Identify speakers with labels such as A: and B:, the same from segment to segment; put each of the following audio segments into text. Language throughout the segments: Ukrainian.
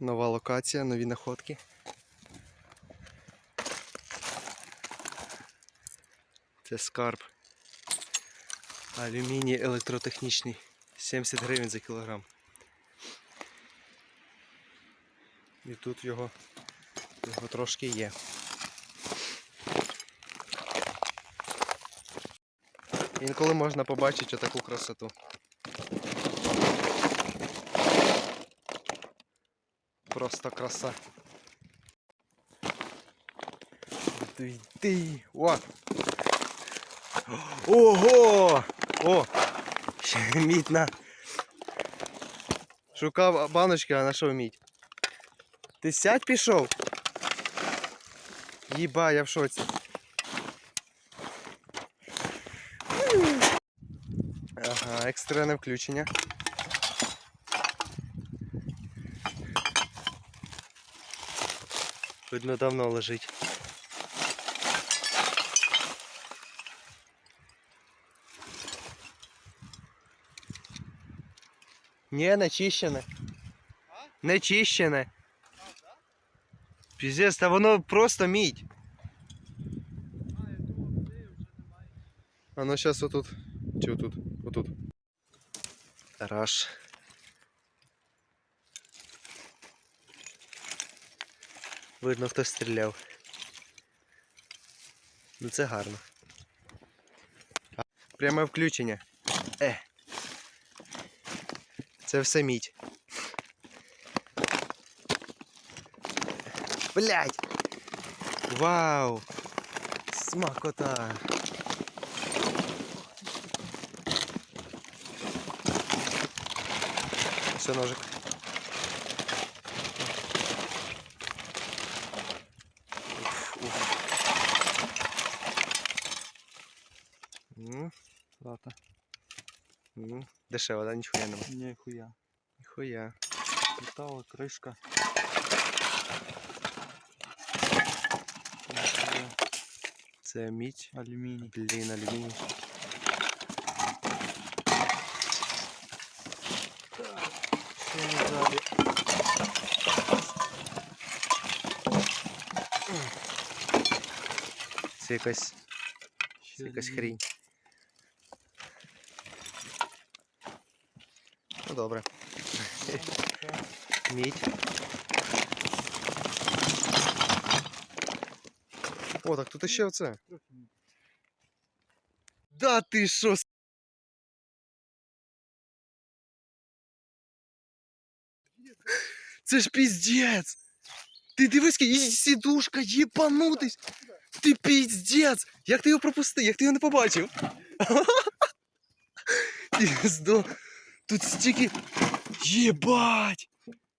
A: Нова локація, нові находки. Це скарб. Алюміній електротехнічний. 70 гривень за кілограм. І тут його, його трошки є. Інколи можна побачити таку красоту. Просто краса. Ти, ти. О! Ого! О! Ще мідь на. Шукав баночки, а знайшов мідь. Ти сядь пішов? Їба, я в шоці. Ага, екстрене включення. Видно, давно лежить. Ні, не чищене. Не чищене. Піздець, та воно просто мідь. А ну зараз отут. Чи отут? Отут. Раш. Видно, хтось стріляв. Ну це гарно. Пряме включення. Е. Це все мідь. Блять! Вау! Смакота! Все, ножик.
B: Лата.
A: м, Дешево, да? Ніхуя нема.
B: Ніхуя.
A: Ніхуя.
B: Металла, кришка.
A: Це мідь.
B: Алюміній.
A: Блін, алюміній.
B: Що?
A: Це якась, це якась хрінь. Ну добре. Мідь. О, так тут ще оце. Да ти що? Це ж піздець! Ти дивись, і сідушка, єбанутись! Ти піздець! Як ти його пропустив? Як ти його не побачив? Піздо! Тут стільки. Єбать!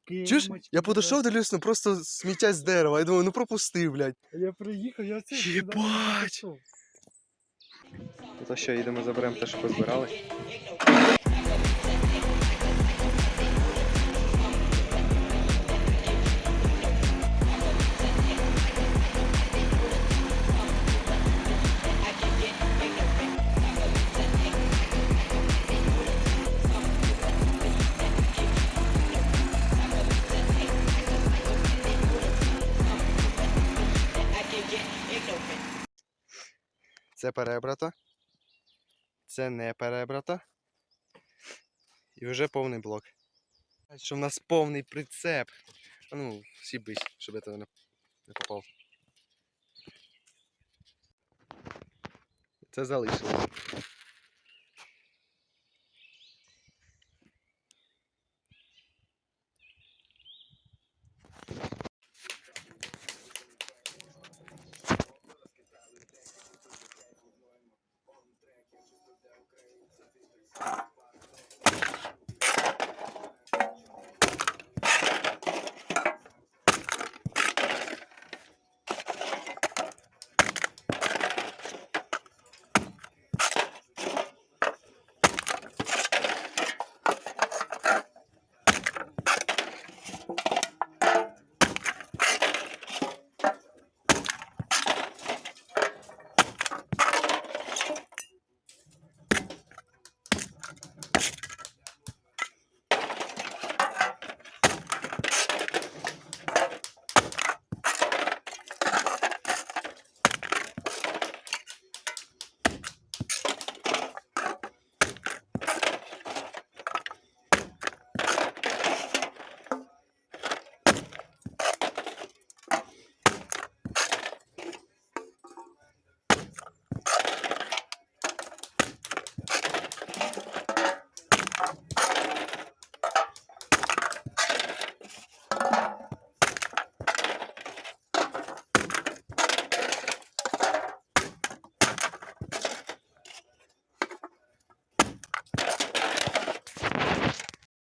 A: Чуєш? Я подійшов, до ну просто сміття з дерева. Я думаю, ну пропустив, блядь.
B: Я приїхав, я це.
A: Єбать! То що, їдемо заберемо те, що позбирали. Це перебрата. Це не перебрата. І вже повний блок. Що в нас повний прицеп. А ну, сібись, щоб я тебе не, попав. Це залишили.